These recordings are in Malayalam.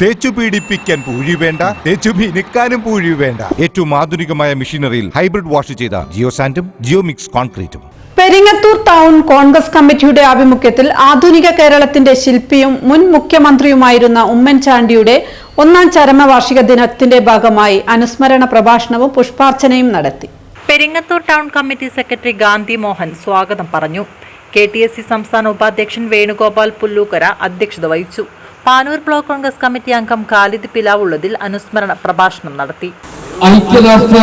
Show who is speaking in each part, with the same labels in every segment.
Speaker 1: തേച്ചു പീഡിപ്പിക്കാൻ പൂഴി വേണ്ട തേച്ചു മിനുക്കാനും പൂഴി വേണ്ട. ഏറ്റവും ആധുനികമായ മെഷീനറിയിൽ ഹൈബ്രിഡ് വാഷ് ചെയ്ത ജിയോ സാൻഡും ജിയോ മിക്സ് കോൺക്രീറ്റും.
Speaker 2: പെരിങ്ങത്തൂർ ടൗൺ കോൺഗ്രസ് കമ്മിറ്റിയുടെ ആഭിമുഖ്യത്തിൽ ആധുനിക കേരളത്തിന്റെ ശില്പിയും മുൻ മുഖ്യമന്ത്രിയുമായിരുന്ന ഉമ്മൻചാണ്ടിയുടെ ഒന്നാം ചരമവാർഷിക ദിനത്തിന്റെ ഭാഗമായി അനുസ്മരണ പ്രഭാഷണവും പുഷ്പാർച്ചനയും നടത്തി.
Speaker 3: Peringathur town committee secretary Gandhi Mohan സ്വാഗതം പറഞ്ഞു. കെ ടി എസ് സി സംസ്ഥാന ഉപാധ്യക്ഷൻ വേണുഗോപാൽ പുല്ലൂക്കര അധ്യക്ഷത വഹിച്ചു. പാനൂർ ബ്ലോക്ക് കോൺഗ്രസ് കമ്മിറ്റി അംഗം ഖാലിദ് പിലാവുള്ളതിൽ അനുസ്മരണ പ്രഭാഷണം നടത്തി.
Speaker 4: ഐക്യരാഷ്ട്ര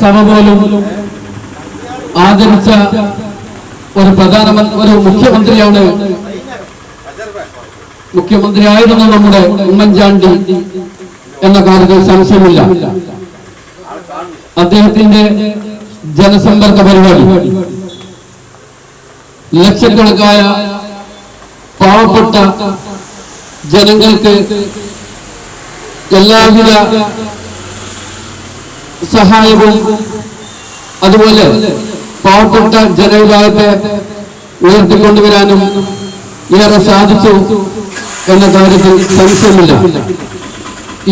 Speaker 4: സഭ പോലും ആദരിച്ച ഒരു പ്രധാനമന്ത്രി ഒരു മുഖ്യമന്ത്രിയാണ് മുഖ്യമന്ത്രിയായിരുന്നു നമ്മുടെ ഉമ്മൻചാണ്ടി എന്ന കാര്യത്തിൽ സംശയമില്ല. അദ്ദേഹത്തിന്റെ ജനസമ്പർക്ക പരിപാടി ലക്ഷക്കണക്കായ പാവപ്പെട്ട ജനങ്ങൾക്ക് എല്ലാവിധ സഹായവും അതുപോലെ പാവപ്പെട്ട ജനവിഭാഗത്തെ ഉയർത്തിക്കൊണ്ടുവരാനും ഏറെ സാധിച്ചു എന്ന കാര്യത്തിൽ സംശയമില്ല.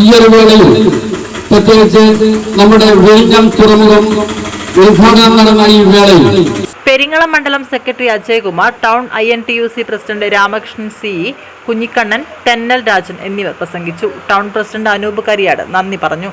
Speaker 4: ഈ ഒരു വേളയിൽ പ്രത്യേകിച്ച് നമ്മുടെ വെളിഞ്ഞം തുറമുഖം ഉദ്ഘാടനം നടന്ന ഈ വേളയിൽ
Speaker 3: പെരിങ്ങളം മണ്ഡലം secretary Ajaykumar town I N T U C president Ramakrishnan C Kunhikannan Thennal Rajan എന്നിവർ പ്രസംഗിച്ചു. ടൗൺ പ്രസിഡന്റ് അനൂപ് കരിയാട് നന്ദി പറഞ്ഞു.